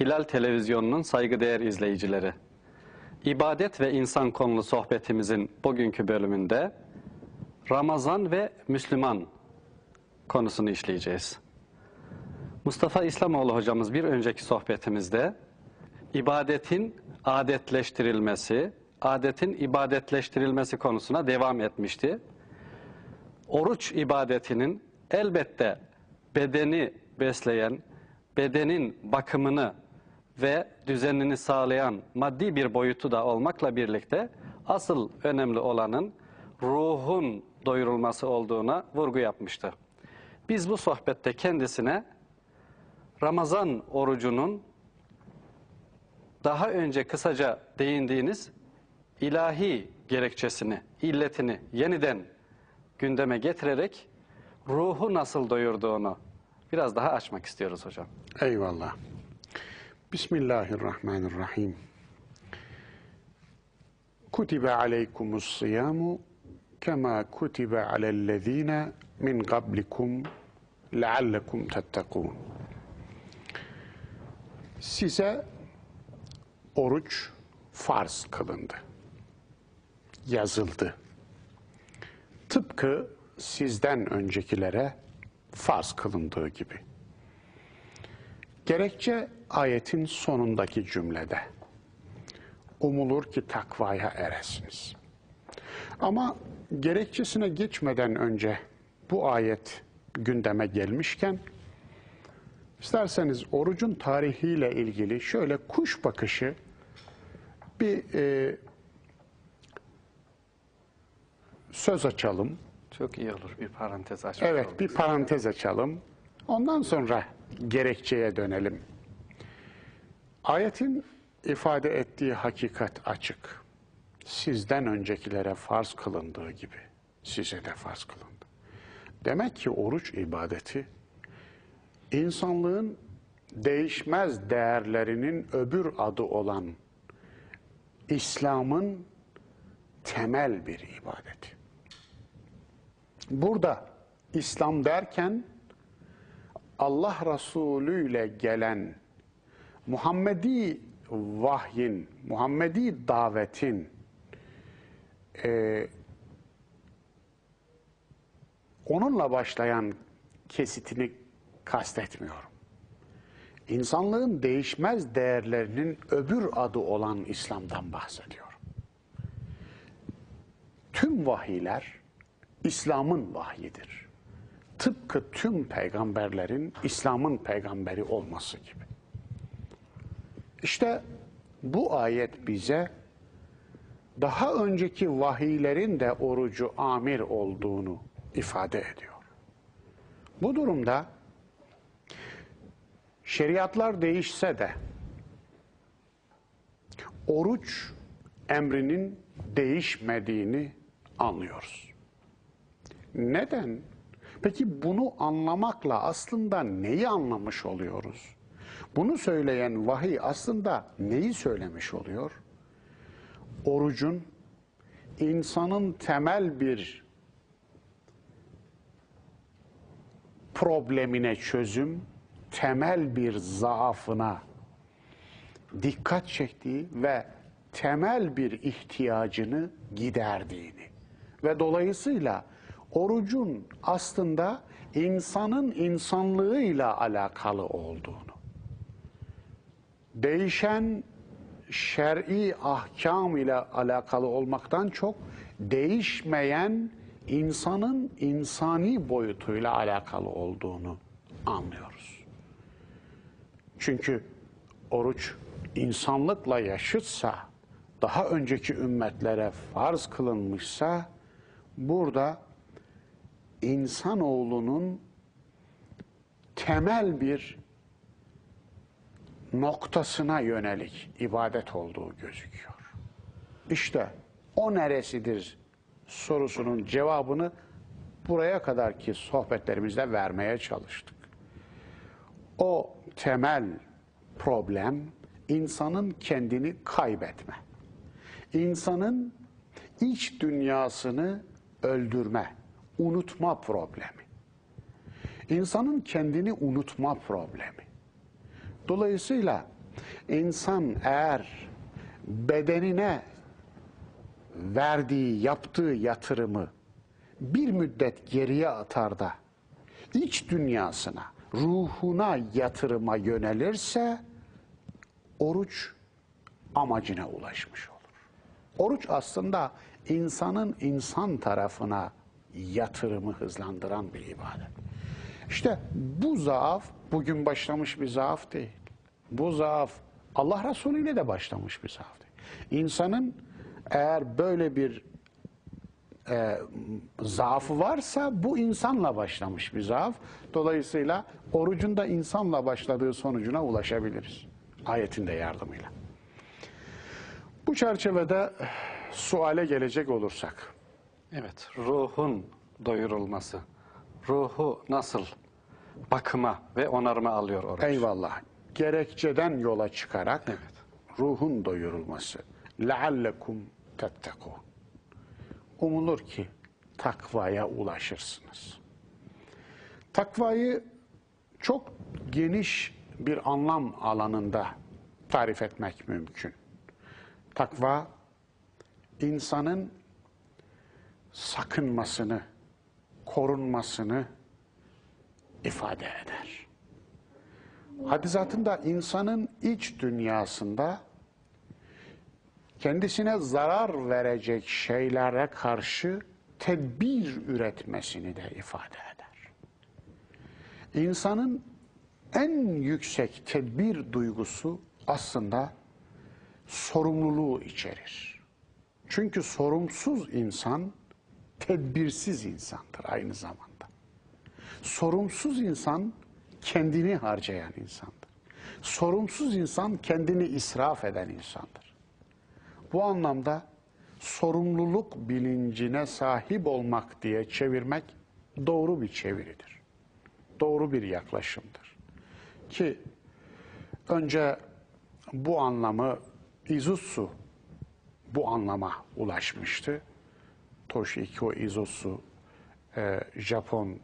Hilal Televizyonu'nun saygıdeğer izleyicileri. İbadet ve insan konulu sohbetimizin bugünkü bölümünde Ramazan ve Müslüman konusunu işleyeceğiz. Mustafa İslamoğlu hocamız bir önceki sohbetimizde ibadetin adetleştirilmesi, adetin ibadetleştirilmesi konusuna devam etmişti. Oruç ibadetinin elbette bedeni besleyen, bedenin bakımını ve düzenini sağlayan maddi bir boyutu da olmakla birlikte asıl önemli olanın ruhun doyurulması olduğuna vurgu yapmıştı. Biz bu sohbette kendisine Ramazan orucunun daha önce kısaca değindiğiniz ilahi gerekçesini, illetini yeniden gündeme getirerek ruhu nasıl doyurduğunu biraz daha açmak istiyoruz hocam. Eyvallah. Bismillahirrahmanirrahim. Kutibe aleykumus siyamu kema kutibe alellezine min qablikum leallekum tettekûn. Size oruç farz kılındı. Yazıldı. Tıpkı sizden öncekilere farz kılındığı gibi. Gerekçe ayetin sonundaki cümlede. Umulur ki takvaya eresiniz. Ama gerekçesine geçmeden önce bu ayet gündeme gelmişken isterseniz orucun tarihiyle ilgili şöyle kuş bakışı bir e, söz açalım. Çok iyi olur bir parantez açmak Evet, bir parantez açalım. Ondan sonra gerekçeye dönelim. Ayetin ifade ettiği hakikat açık. Sizden öncekilere farz kılındığı gibi size de farz kılındı. Demek ki oruç ibadeti insanlığın değişmez değerlerinin öbür adı olan İslam'ın temel bir ibadeti. Burada İslam derken Allah Resulü ile gelen Muhammedi vahyin, Muhammedi davetin e, onunla başlayan kesitini kastetmiyorum. İnsanlığın değişmez değerlerinin öbür adı olan İslam'dan bahsediyorum. Tüm vahiyler İslam'ın vahyidir. Tıpkı tüm peygamberlerin İslam'ın peygamberi olması gibi. İşte bu ayet bize daha önceki vahiylerin de orucu amir olduğunu ifade ediyor. Bu durumda şeriatlar değişse de oruç emrinin değişmediğini anlıyoruz. Neden? Peki bunu anlamakla aslında neyi anlamış oluyoruz? Bunu söyleyen vahiy aslında neyi söylemiş oluyor? Orucun insanın temel bir problemine çözüm, temel bir zaafına dikkat çektiği ve temel bir ihtiyacını giderdiğini ve dolayısıyla orucun aslında insanın insanlığıyla alakalı olduğunu, değişen şer'i ahkam ile alakalı olmaktan çok değişmeyen insanın insani boyutuyla alakalı olduğunu anlıyoruz. Çünkü oruç insanlıkla yaşıtsa, daha önceki ümmetlere farz kılınmışsa, burada insanoğlunun temel bir noktasına yönelik ibadet olduğu gözüküyor. İşte o neresidir sorusunun cevabını buraya kadarki sohbetlerimizde vermeye çalıştık. O temel problem insanın kendini kaybetme. İnsanın iç dünyasını öldürme, unutma problemi. İnsanın kendini unutma problemi. Dolayısıyla İnsan eğer bedenine verdiği, yaptığı yatırımı bir müddet geriye atar da iç dünyasına, ruhuna yatırıma yönelirse oruç amacına ulaşmış olur. Oruç aslında insanın insan tarafına yatırımı hızlandıran bir ibadet. İşte bu zaaf bugün başlamış bir zaaf değil. Bu zaaf Allah Resulü ile de başlamış bir zaaf değil. İnsanın eğer böyle bir e, zaafı varsa bu insanla başlamış bir zaaf. Dolayısıyla orucun da insanla başladığı sonucuna ulaşabiliriz. Ayetin de yardımıyla. Bu çerçevede suale gelecek olursak. Evet, ruhun doyurulması. Ruhu nasıl bakıma ve onarıma alıyor oruç? Eyvallah. Gerekçeden yola çıkarak Evet. ruhun doyurulması. لَعَلَّكُمْ تَتَّقُونَ Umulur ki takvaya ulaşırsınız. Takvayı çok geniş bir anlam alanında tarif etmek mümkün. Takva, insanın sakınmasını, korunmasını ifade eder. Hadisatında insanın iç dünyasında kendisine zarar verecek şeylere karşı tedbir üretmesini de ifade eder. İnsanın en yüksek tedbir duygusu aslında sorumluluğu içerir. Çünkü sorumsuz insan tedbirsiz insandır aynı zamanda. Sorumsuz insan kendini harcayan insandır. Sorumsuz insan kendini israf eden insandır. Bu anlamda sorumluluk bilincine sahip olmak diye çevirmek doğru bir çeviridir. Doğru bir yaklaşımdır. Ki önce bu anlamı Izutsu bu anlama ulaşmıştı. Toshiko Izutsu e, Japon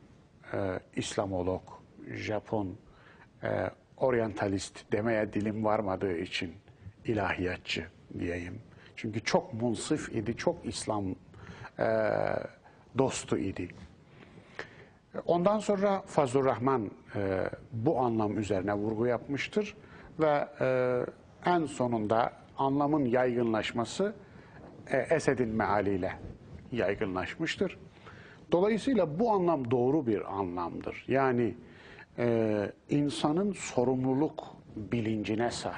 e, İslamolog, Japon e, oryantalist demeye dilim varmadığı için ilahiyatçı diyeyim. Çünkü çok munsif idi, çok İslam e, dostu idi. Ondan sonra Fazlur Rahman e, bu anlam üzerine vurgu yapmıştır ve e, en sonunda anlamın yaygınlaşması e, Esed'in mealiyle yaygınlaşmıştır. Dolayısıyla bu anlam doğru bir anlamdır. Yani e, insanın sorumluluk bilincine sahip